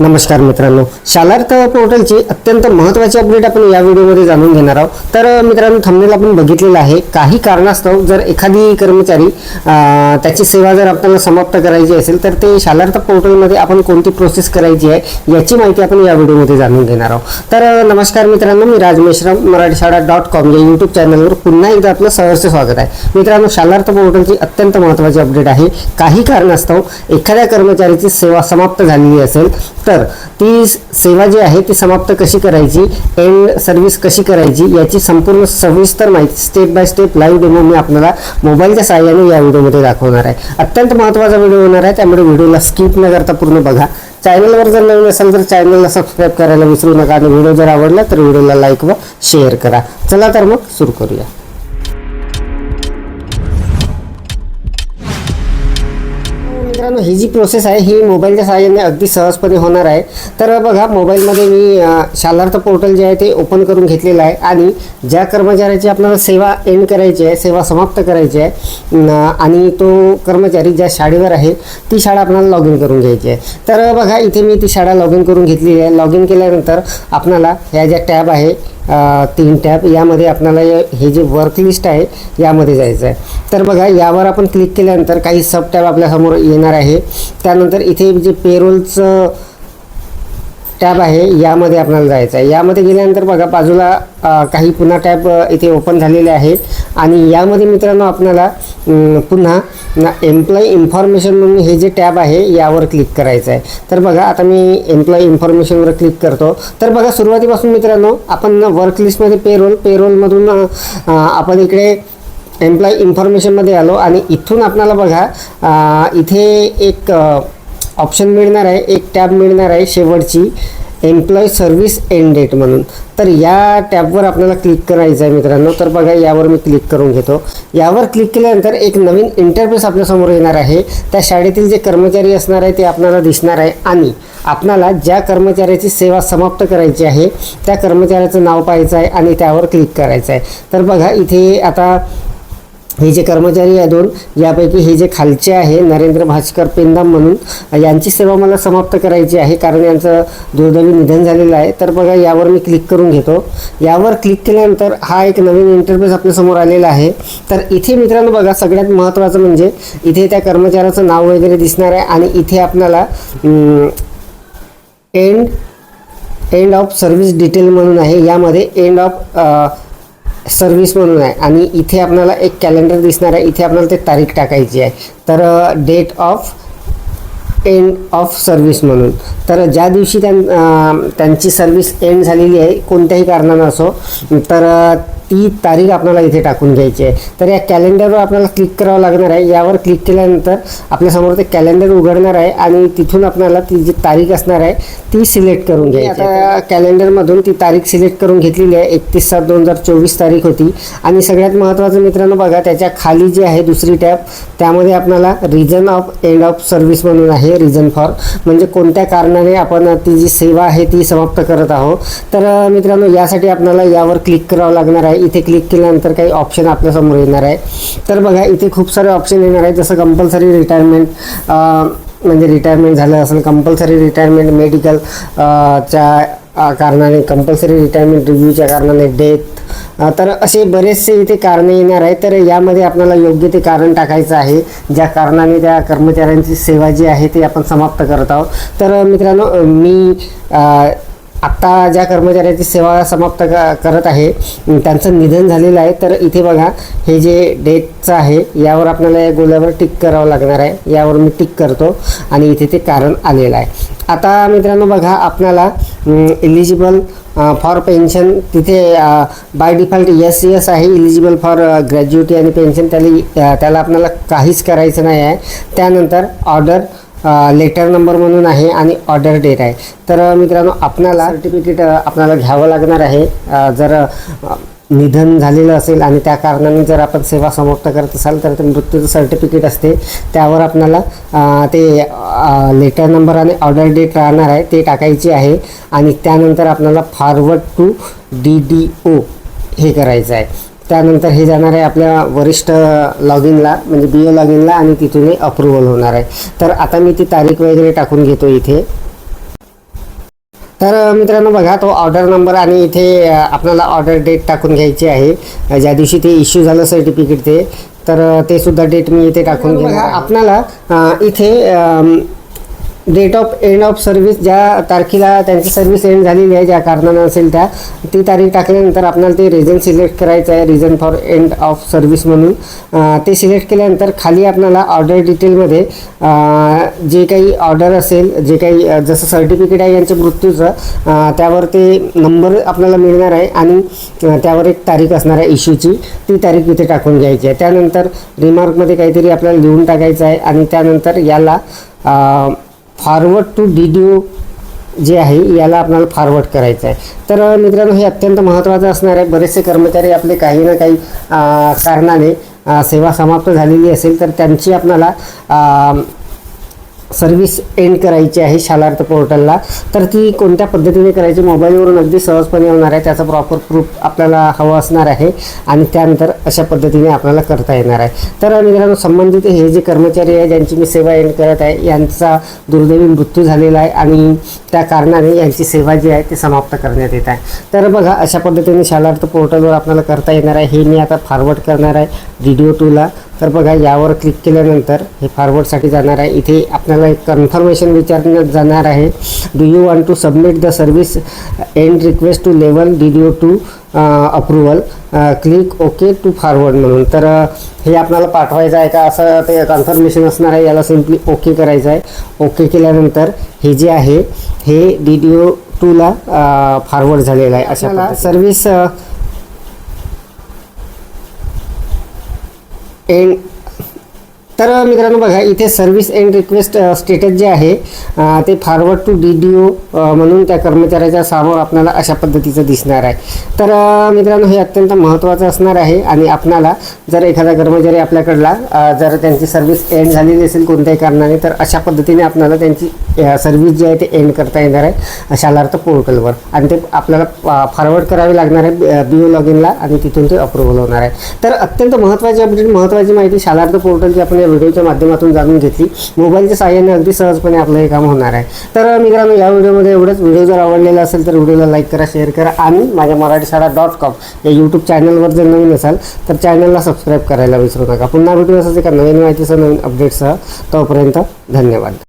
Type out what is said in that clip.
नमस्कार मित्रांनो. शालार्थ पोर्टलची अत्यंत महत्त्वाची अपडेट आपण या व्हिडिओमध्ये जाणून घेणार आहोत. तर मित्रांनो थंबनेल आपण बघितलेलं आहे. काही कारणास्तव जर एखादी कर्मचारी त्याची सेवा जर आपल्याला समाप्त करायची असेल तर ते शालार्थ पोर्टलमध्ये आपण कोणती प्रोसेस करायची आहे याची माहिती आपण या व्हिडिओमध्ये जाणून घेणार आहोत. तर नमस्कार मित्रांनो मी राज मेश्राम मराठी शाळा डॉट कॉम या यूट्यूब चॅनलवर पुन्हा एकदा आपलं सहर्ष स्वागत आहे. मित्रांनो शालार्थ पोर्टलची अत्यंत महत्त्वाची अपडेट आहे. काही कारणास्तव एखाद्या कर्मचारीची सेवा समाप्त झालेली असेल तर ती सेवा जी आहे ती समाप्त कशी करायची? एंड सर्व्हिस कशी करायची? याची संपूर्ण सविस्तर माहिती step by step live demo मी आपल्याला मोबाईलच्या साहाय्याने या व्हिडिओमध्ये दाखवणार आहे. अत्यंत महत्त्वाचा व्हिडिओ होणार आहे. त्यामुळे व्हिडिओला स्किप न करता पूर्ण बघा. चॅनलवर जर नवीन असेल तर चॅनलला सबस्क्राईब करायला विसरू नका. आणि व्हिडिओ जर आवडला तर व्हिडिओला लाईक व शेअर करा. चला तर मग सुरू करूया. मित्रांनो ही जी प्रोसेस आहे ही मोबाईलच्या सहाय्याने अगदी सहजपणे होणार आहे. तर बघा मोबाईलमध्ये मी शालार्थ पोर्टल जे आहे ते ओपन करून घेतलेलं आहे. आणि ज्या कर्मचाऱ्याची आपल्याला सेवा एंड करायची आहे सेवा समाप्त करायची आहे आणि तो कर्मचारी ज्या शाळेवर आहे ती शाळा आपल्याला लॉग इन करून घ्यायची आहे. तर बघा इथे मी ती शाळा लॉग इन करून घेतलेली आहे. लॉग इन केल्यानंतर आपल्याला ह्या ज्या टॅब आहे तीन टॅब यामध्ये आपल्याला हे- जे वर्क लिस्ट आहे यामध्ये जायचं आहे तर बघा यावर आपण क्लिक केल्यानंतर काही सब टॅब आपल्यासमोर येणार आहे. त्यानंतर इथे जे पेरोलचं टॅब आहे यामध्ये आपल्याला जायचं आहे. यामध्ये गेल्यानंतर बघा बाजूला काही पुन्हा टॅब इथे ओपन झालेले आहेत. आणि यामध्ये मित्रांनो आपल्याला पुन्हा एम्प्लॉई इन्फॉर्मेशन म्हणून हे जे टॅब आहे यावर क्लिक करायचं आहे. तर बघा आता मी एम्प्लॉई इन्फॉर्मेशनवर क्लिक करतो. तर बघा सुरुवातीपासून मित्रांनो आपण वर्क लिस्टमध्ये पेरोल पेरोलमधून आपण इकडे एम्प्लॉई इन्फॉर्मेशनमध्ये आलो. आणि इथून आपल्याला बघा इथे एक ऑप्शन मिळणार आहे एक टॅब मिळणार आहे शेवटची एम्प्लॉय सर्व्हिस एंड डेट म्हणून. तर या टॅबवर आपल्याला क्लिक करायचं आहे मित्रांनो. तर बघा यावर मी क्लिक करून घेतो. यावर क्लिक केल्यानंतर एक नवीन इंटरफेस आपल्यासमोर येणार आहे. त्या शाळेतील जे कर्मचारी असणार आहे ते आपल्याला दिसणार आहे. आणि आपणाला ज्या कर्मचाऱ्याची सेवा समाप्त करायची आहे त्या कर्मचाऱ्याचं नाव पाहायचं आहे आणि त्यावर क्लिक करायचं आहे. तर बघा इथे आता हे जे कर्मचारी आहे दोन यापैकी हे जे खालचे आहे नरेंद्र भास्कर पेंदाम म्हणून यांची सेवा मला समाप्त करायची आहे कारण यांचं दुर्दैवी निधन झालेलं आहे. तर बघा यावर मी क्लिक करून घेतो. यावर क्लिक केल्यानंतर हा एक नवीन इंटरफेस आपल्यासमोर आलेला आहे. तर इथे मित्रांनो बघा सगळ्यात महत्त्वाचं म्हणजे इथे त्या कर्मचाऱ्याचं नाव वगैरे दिसणार आहे आणि इथे आपल्याला end end of service detail म्हणून आहे. यामध्ये एंड ऑफ सर्व्हिस म्हणून आहे. आणि इथे आपल्याला एक कॅलेंडर दिसणार आहे. इथे आपल्याला ते तारीख टाकायची आहे. तर date of end of service म्हणून. तर ज्या दिवशी त्यां त्यांची सर्व्हिस एंड झालेली आहे कोणत्याही कारणानं असो तर ती तारीख आपल्याला इथे टाकून घ्यायची आहे. तर या कॅलेंडरवर आपल्याला क्लिक करावं लागणार आहे. यावर क्लिक केल्यानंतर आपल्यासमोर ते कॅलेंडर उघडणार आहे आणि तिथून आपल्याला ती जी तारीख असणार आहे ती सिलेक्ट करून घ्यायची आता कॅलेंडरमधून ती तारीख सिलेक्ट करून घेतलेली आहे. एकतीस सात दोन हजार चोवीस तारीख होती. आणि सगळ्यात महत्त्वाचं मित्रांनो बघा त्याच्याखाली जी आहे दुसरी टॅब त्यामध्ये आपल्याला reason of end of service म्हणून आहे रिझन फॉर म्हणजे कोणत्या कारणाने आपण ती जी सेवा आहे ती समाप्त करत आहोत. तर मित्रांनो यासाठी आपल्याला यावर क्लिक करावं लागणार आहे. इथे क्लिक केल्यानंतर काही ऑप्शन आपल्यासमोर येणार आहे. तर बघा इथे खूप सारे ऑप्शन येणार आहे जसं कंपल्सरी रिटायरमेंट म्हणजे रिटायरमेंट झालं असेल कंपल्सरी रिटायरमेंट मेडिकल च्या कारणाने कंपल्सरी रिटायरमेंट रिव्ह्यूच्या कारणाने डेथ तर असे बरेचसे इथे कारणे येणार आहे तर यामध्ये आपल्याला योग्य ते कारण टाकायचं आहे. ज्या कारणाने त्या कर्मचाऱ्यांची सेवा जी आहे ती आपण समाप्त करत आहोत. तर मित्रांनो मी आत्ता ज्या कर्मचाऱ्याची सेवा समाप्त क- करत आहे त्यांचं निधन झालेलं आहे. तर इथे बघा हे जे डेटचं आहे यावर आपल्याला या गोल्यावर टिक करावं लागणार आहे. यावर मी टिक करतो आणि इथे ते कारण आलेलं आहे. आता मित्रांनो बघा आपल्याला इलिजिबल फॉर पेन्शन तिथे बाय डिफॉल्ट यस यस आहे. इलिजिबल फॉर ग्रॅज्युएटी आणि पेन्शन त्याला त्याला आपल्याला काहीच करायचं नाही आहे. त्यानंतर ऑर्डर लेटर नंबर म्हणून आहे आणि ऑर्डर डेट आहे. तर मित्रांनो आपणाला सर्टिफिकेट आपल्याला घ्यावं लागणार आहे. जर निधन झालेलं असेल आणि त्या कारणाने जर आपण सेवा समाप्त करत असाल तर ते मृत्यूचं सर्टिफिकेट असते. त्यावर आपल्याला अ, ते लेटर नंबर आणि ऑर्डर डेट राहणार आहे ते टाकायचे आहे. आणि त्यानंतर आपल्याला forward to D D O हे करायचं आहे. त्यानंतर हे जाणार आहे आपल्या वरिष्ठ लॉग इनला म्हणजे बी ओ लॉग इनला आणि तिथून अप्रुव्हल होणार आहे. तर आता मी ती तारीख वगैरे टाकून घेतो इथे. तर मित्रांनो बघा तो ऑर्डर नंबर आणि इथे आपल्याला ऑर्डर डेट टाकून घ्यायची आहे. ज्या दिवशी ते इश्यू झालं सर्टिफिकेट ते तर ते सुद्धा डेट मी इथे टाकून घेणार. आपल्याला इथे date of end of service ज्या तारखेला त्यांची सर्व्हिस एंड झालेली आहे ज्या कारणानं असेल त्या ती तारीख टाकल्यानंतर आपल्याला ते रिझन सिलेक्ट करायचं आहे reason for end of service म्हणून. ते सिलेक्ट केल्यानंतर खाली आपल्याला ऑर्डर डिटेलमध्ये जे काही ऑर्डर असेल जे काही जसं सर्टिफिकेट आहे यांच्या मृत्यूचं त्यावर ते नंबर आपल्याला मिळणार आहे आणि त्यावर एक तारीख असणार आहे इश्यूची ती तारीख इथे टाकून घ्यायची आहे. त्यानंतर रिमार्कमध्ये काहीतरी आपल्याला लिहून टाकायचं आहे आणि त्यानंतर याला forward to D D O जे आहे याला आपल्याला फॉरवर्ड करायचं आहे. तर मित्रांनो हे अत्यंत महत्त्वाचं असणार आहे. बरेचसे कर्मचारी आपले काही ना काही कारणाने सेवा समाप्त झालेली असेल तर त्यांची आपल्याला सर्व्हिस एंड करायची आहे शालार्थ पोर्टलला. तर ती कोणत्या पद्धतीने करायची? मोबाईलवरून अगदी सहजपणे होणार आहे. त्याचा प्रॉपर प्रूफ आपल्याला हवं असणार आहे. आणि त्यानंतर अशा पद्धतीने आपल्याला करता येणार आहे. तर मित्रांनो संबंधित हे जे कर्मचारी आहे ज्यांची मी सेवा एंड करत आहे यांचा दुर्दैवी मृत्यू झालेला आहे आणि त्या कारणाने यांची सेवा जी आहे ती समाप्त करण्यात येत आहे. तर बघा अशा पद्धतीने शालार्थ पोर्टलवर आपल्याला करता येणार आहे. हे मी आता फॉरवर्ड करणार आहे व्हिडिओ डी ओ टूला तर बघा यावर क्लिक केल्यानंतर हे फॉरवर्डसाठी जाणार आहे. इथे आपल्याला एक कन्फर्मेशन विचारण्यात जाणार आहे. Do you want to submit the service end request to level D D O to approval click okay to forward म्हणून. तर अ, हे आपल्याला पाठवायचं आहे का? असं ते कन्फर्मेशन असणार आहे. याला सिम्पली ओके करायचं आहे. ओके केल्यानंतर हे जे आहे हे डी डी ओ टूला फॉरवर्ड झालेलं आहे अशा सर्व्हिस एंड तर मित्रांनो बघा इथे सर्व्हिस एंड रिक्वेस्ट स्टेटस जे आहे ते forward to D D O म्हणून त्या कर्मचाऱ्याच्या समोर आपल्याला अशा पद्धतीचं दिसणार आहे. तर मित्रांनो हे अत्यंत महत्त्वाचं असणार आहे आणि आपणाला जर एखादा कर्मचारी आपल्याकडला जर त्यांची सर्व्हिस एंड झालेली असेल कोणत्याही कारणाने तर अशा पद्धतीने आपल्याला त्यांची सर्व्हिस जी आहे ते एंड करता येणार आहे शालार्थ पोर्टलवर. आणि ते आपल्याला फॉरवर्ड करावे लागणार आहे बी ओ लॉग इनला आणि तिथून ते अप्रूव्हल होणार आहे. तर अत्यंत महत्त्वाची अपडेट महत्त्वाची माहिती शालार्थ पोर्टलची आपण या व्हिडिओच्या माध्यमातून जाणून घेतली. मोबाईलच्या साहाय्याने अगदी सहजपणे आपलं हे काम होणार आहे. तर मित्रांनो या व्हिडिओमध्ये एवढंच. व्हिडिओ जर आवडलेला असेल तर व्हिडिओला लाईक करा शेअर करा आणि माझ्या मराठी शाळा डॉट कॉम या यूट्यूब चॅनलवर जर नवीन असाल तर चॅनलला सबस्क्राईब करायला विसरू नका. पुन्हा भेटू असाच एका नवीन माहितीसह नवीन अपडेटसह तोपर्यंत धन्यवाद.